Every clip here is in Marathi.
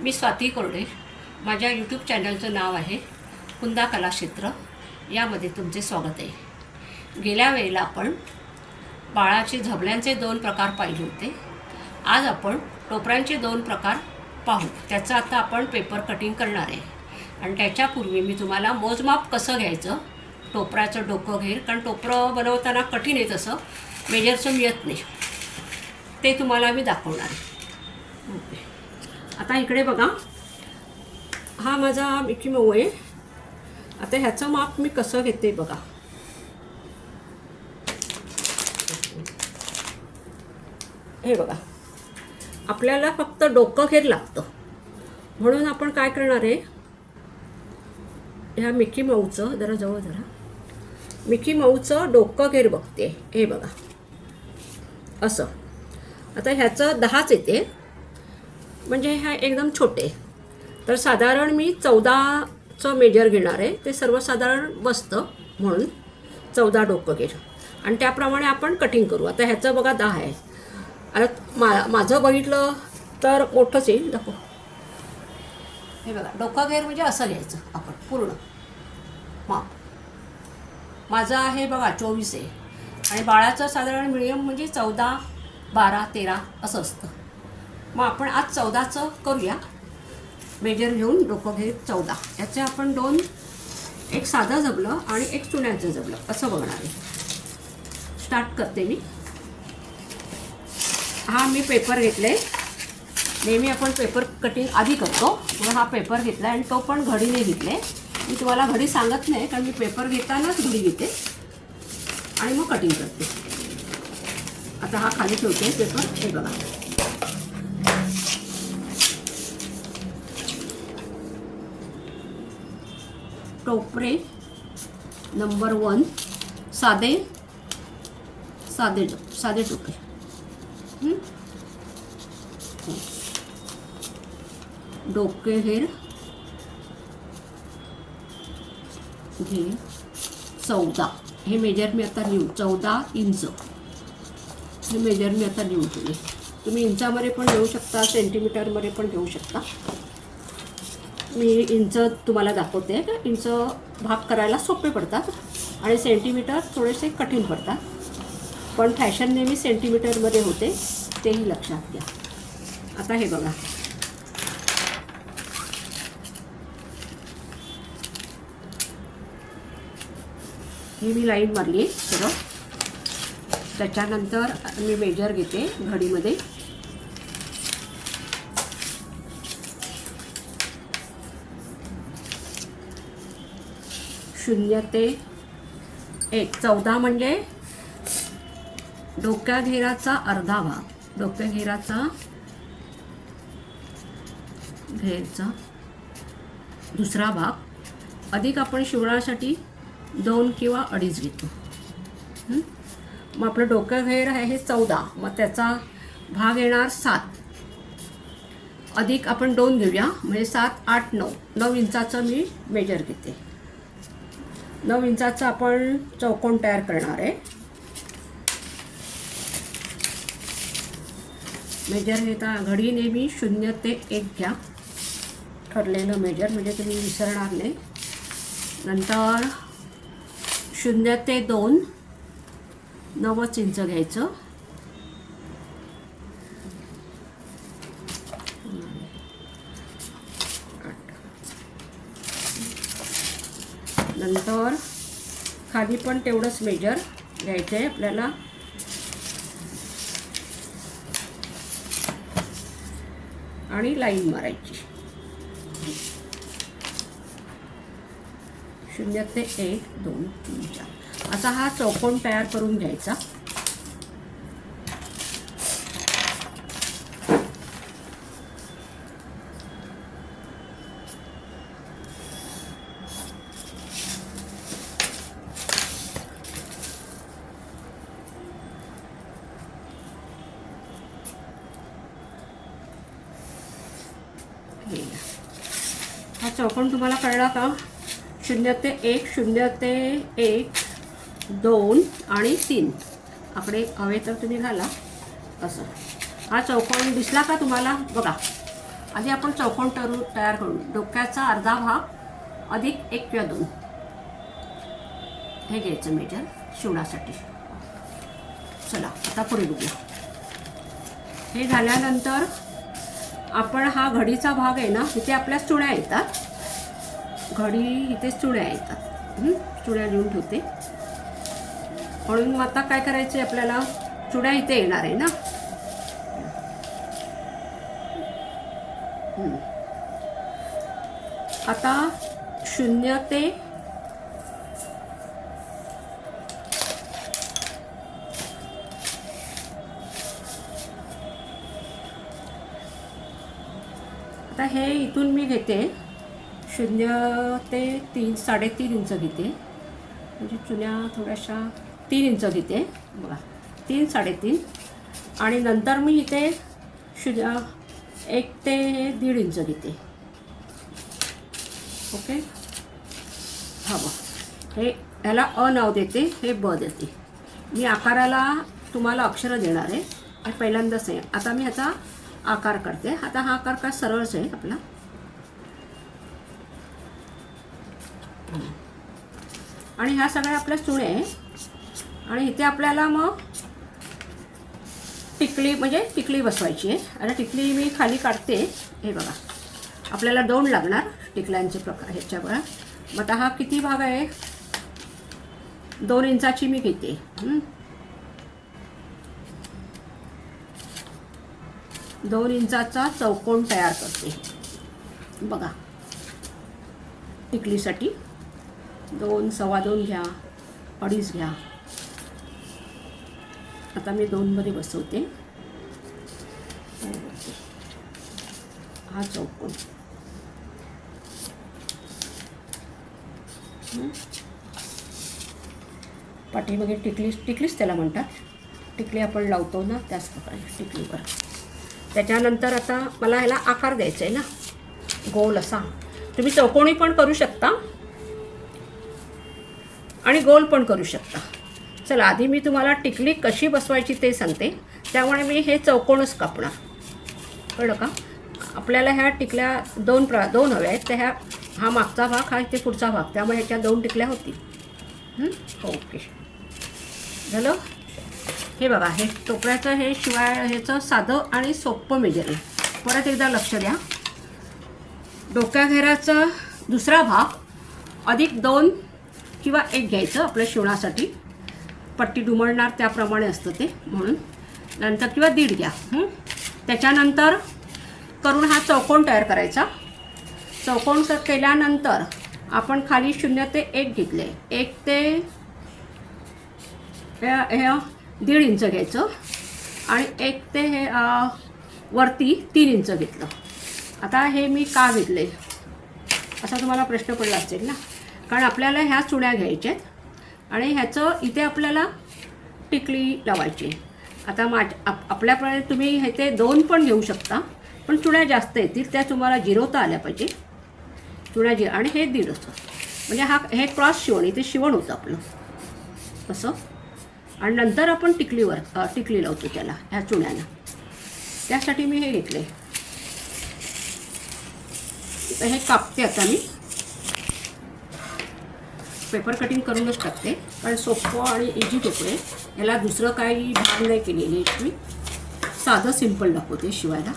मी स्वाती कोरडे. माझ्या यूट्यूब चॅनलचं नाव आहे कुंदा कलाक्षेत्र यामध्ये तुमचे स्वागत आहे. गेल्या वेळेला आपण बाळाचे झबल्यांचे दोन प्रकार पाहिले होते. आज आपण टोपऱ्यांचे दोन प्रकार पाहू. त्याचं आता आपण पेपर कटिंग करणार आहे. आणि त्याच्यापूर्वी मी तुम्हाला मोजमाप कसं घ्यायचं टोपराचं डोकं घेईल. कारण टोपरं बनवताना कठीण आहे तसं. मेजरचं मिळत नाही. ते तुम्हाला मी दाखवणार आहे. आता इकडे बघा. हा माझा मिकी मऊ आहे. आता ह्याचं माप मी कसं घेते बघा. हे बघा. आपल्याला फक्त डोकं घेर लागतं. म्हणून आपण काय करणार आहे? ह्या मिकी माऊचं जरा जवळ जरा मिकी माऊचं डोकं घेर बघते. हे बघा. असं. आता ह्याचं दहाच येते. म्हणजे ह्या एकदम छोटे. तर साधारण मी चौदाचं मेजर घेणार आहे. ते सर्वसाधारण बसतं म्हणून चौदा डोकं घेणार. आणि त्याप्रमाणे आपण कटिंग करू. आता ह्याचं बघा दहा आहे. आता मा माझं बघितलं तर मोठंच येईल दाखव. हे बघा डोकं घेर म्हणजे असं घ्यायचं आपण पूर्ण. माप माझं आहे बघा चोवीस आहे. आणि बाळाचं साधारण मिडियम म्हणजे चौदा बारा तेरा असं असतं. मग आपण आज चौदाचं करूया. मेजर घेऊन डोकं घे चौदा. याचे आपण दोन एक साधं जबलं आणि एक चुन्याचं जबलं असं बघणार आहे. स्टार्ट करते मी. हा मी पेपर घेतले नेहमी आपण पेपर कटिंग आधी करतो. म्हणून हा पेपर घेतला आणि तो पण घडीने घेतले मी तुम्हाला घडी सांगत नाही कारण मी पेपर घेतानाच घडी घेते. आणि मग कटिंग करते. आता हा खाली ठेवते पेपर हे बघा. टोपरे. नंबर वन साधे साधे साधे टोपरे. डोके हेर. घे. चौदा. हे मेजर मी आता लिहू. चौदा इंच. हे मेजर मी आता लिहू तुम्ही तुम्ही इंचामध्ये पण घेऊ शकता सेंटीमीटरमध्ये पण घेऊ शकता. मी इंच तुम्हाला दाखवते. का इंच भाग करायला सोपे पडतात आणि सेंटीमीटर थोडेसे कठीण पडतात. पण फॅशन नेहमी सेंटीमीटरमध्ये होते तेही लक्षात घ्या. आता हे बघा. ही मी लाईन मारली आहे त्याच्यानंतर मी मेजर घेते घडीमध्ये. शून्य ते एक. चौदा म्हणजे डोक्या घेराचा अर्धा भाग डोक्या घेराचा घेरचा दुसरा भाग. अधिक आपण शिवणासाठी दोन किंवा अडीच घेतो. मग आपलं डोकं घेर आहे हे चौदा. मग त्याचा भाग येणार सात. अधिक आपण दोन घेऊया. म्हणजे सात आठ नऊ. नऊ इंचाचं मी मेजर घेते. नऊ इंचाचा आपण चौकोन तयार करणार आहे. मेजर घेता घडी नेहमी शून्य ते एक घ्या. ठरलेलं मेजर म्हणजे तुम्ही विसरणार नाही. नंतर शून्य ते दोन नव्वद इंच घ्यायचं. नंतर खाली पण तेवढंच मेजर घ्यायचं आहे. आपल्याला आणि लाईन मारायची. शून्य ते एक दोन तीन चार. असा हा चौकोन तयार करून घ्यायचा हे. हा चौकोन तुम्हाला कळला का? शून्य ते एक शून्य ते एक दोन आणि तीन. आकडे हवे तर तुम्ही घाला. असं. हा चौकोन दिसला का तुम्हाला? बघा. आधी आपण चौकोन टरू तयार करू. डोक्याचा अर्धा भाग अधिक एक किंवा दोन. हे घ्यायचं मेजर शिवण्यासाठी. चला आता पुढे बघूया. हे झाल्यानंतर आपण हा घडीचा भाग आहे ना इथे आपल्या चुण्या येतात. घडी इथे चुण्या येतात. चुण्या लिहून ठेवते. म्हणून मग आता काय करायचं आहे आपल्याला? चुड्या इथे येणार आहे ना. आता शून्य ते इथून मी घेते. शून्य ते तीन साडेतीन इंच घेते. म्हणजे चुन्या थोड्याशा तीन इंच घेते. बघा तीन साडेतीन. आणि नंतर मी इथे शून्य एक ते दीड इंच घेते. ओके? हा बघ हे ह्याला अ नाव देते हे ब देते. मी आकाराला तुम्हाला अक्षरं देणार आहे. आणि पहिल्यांदाच आहे आता मी ह्याचा आकार करते आता हा आकार काय सरळच आहे आपला. आणि ह्या सगळ्या आपल्या चुणे आहे आणि इथे आपल्याला मग टिकली म्हणजे टिकली बसवायची आहे. आणि टिकली मी खाली काढते. हे बघा. आपल्याला दोन लागणार टिकल्यांचे प्रकार ह्याच्यावर. मग आता हा किती भाग आहे? दोन इंचाची मी घेते. दोन इंचाचा चौकोन तयार करते. बघा. टिकलीसाठी. दोन सव्वा दोन घ्या अडीच घ्या. आता मी दोनमध्ये बसवते. हा चौकोन. पाठी पाठीमागे टिकली टिकलीच त्याला म्हणतात. टिकली आपण लावतो ना त्याच प्रकारे टिकलीवर त्याच्यानंतर आता मला ह्याला आकार द्यायचा आहे ना. गोल असा. तुम्ही चौकोनी पण करू शकता. आणि गोल पण करू शकता. चला आधी मी तुम्हाला टिकली कशी बसवायची ते सांगते. त्यामुळे मी हे चौकोनच कापणार. कळलं का? आपल्याला ह्या टिकल्या दोन प्र दोन हव्या आहेत. तर ह्या हा मागचा भाग हा इथे पुढचा भाग. त्यामुळे ह्याच्या दोन टिकल्या होतील. हो, ओके. झालं? हे बघा हे टोपऱ्याचं हे शिवाय ह्याचं साधं आणि सोपं मेजर आहे परत एकदा लक्ष द्या. डोक्याघेराचा दुसरा भाग अधिक दोन किंवा एक घ्यायचं आपल्या शिवणासाठी. पट्टी डुमळणार त्याप्रमाणे असतं ते म्हणून. नंतर किंवा दीड घ्या. त्याच्यानंतर करून हा चौकोन तयार करायचा. चौकोन क- केल्यानंतर आपण खाली शून्य ते एक घेतले. एक ते हे हे दीड इंच घ्यायचं. आणि एक ते हे वरती तीन इंच घेतलं. आता हे मी का घेतले? असा तुम्हाला प्रश्न पडला असेल ना? कारण आपल्याला ह्या चुड्या घ्यायच्या आहेत. आणि ह्याचं इथे आपल्याला टिकली लावायची आता मा आप आपल्याकडे तुम्ही ह्याचे दोन पण घेऊ शकता पण चुड्या जास्त येतील त्या तुम्हाला जिरवता आल्या पाहिजे. चुड्या जिर आणि हे दीड असतं. म्हणजे हा हे क्रॉस शिवण इथे शिवण होतं आपलं. असं आणि नंतर आपण टिकलीवर टिकली लावतो त्याला ह्या चुण्याला. त्यासाठी मी हे घेतले हे कापते आता मी. पेपर कटिंग करूनच टाकते. कारण सोपं आणि इझी टोपडे याला दुसरं काही भाग नाही केलेली मी साधं सिंपल दाखवते शिवायला.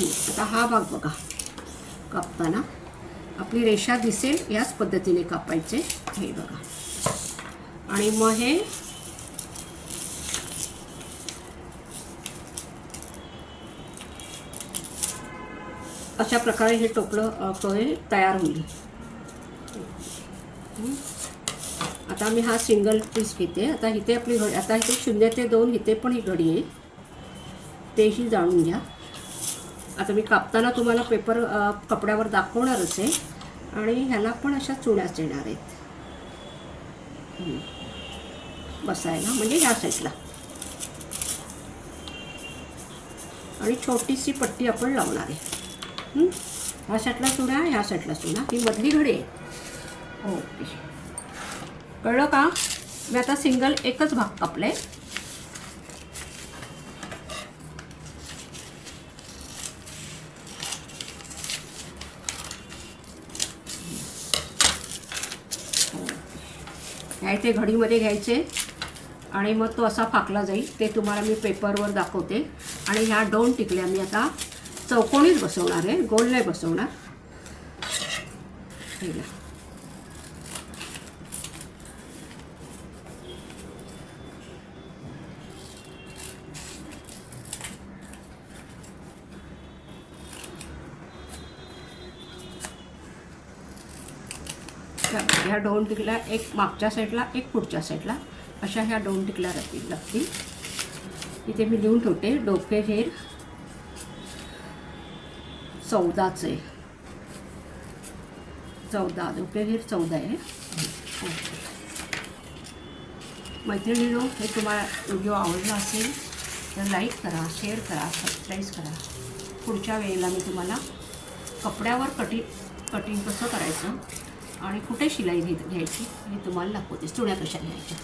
ठीक आता हा भाग बघा. कापताना आपली रेषा दिसेल याच पद्धतीने कापायचे. हे बघा. आणि मग हे अशा प्रकारे हे टोपलं अ, हे तयार होईल. आता मी हा सिंगल पीस घेते. आता इथे आपली घडी आता इथे शून्य ते दोन इथे पण ही घडी आहे तेही जाणून घ्या. आता मी कापताना तुम्हाला पेपर कपड्यावर दाखवणारच आहे. आणि ह्याला पण अशा चुण्याच येणार आहेत. बसायला म्हणजे ह्या साईडला. आणि छोटीशी पट्टी आपण लावणार आहे. ह्या साईडला चुना ह्या साईडला चुना ही मधली घडी आहे. ओके. कळलं का? मी आता सिंगल एकच भाग कापला आहे घ्यायचे घडीमध्ये घ्यायचे. आणि मग तो असा फाकला जाईल. ते तुम्हाला मी पेपरवर दाखवते. आणि ह्या दोन टिकल्या मी आता चौकोनीच बसवणार आहे. गोल नाही बसवणार. अशा ह्या दोन टिकल्या एक मागच्या साईडला एक पुढच्या साईडला. अशा ह्या दोन टिकल्या राहतील लागतील इथे मी लिहून ठेवते डोके हेर चौदाचे. चौदा डोके हेर चौदा आहे. मैत्रिणीनो हे तुम्हाला व्हिडिओ आवडला असेल तर लाईक करा शेअर करा सबस्क्राईब करा. पुढच्या वेळेला मी तुम्हाला कपड्यावर कटिंग कटिंग कसं करायचं आणि कुठे शिलाई घेत घ्यायची हे तुम्हाला दाखवते. चुण्या कशा घ्यायच्या?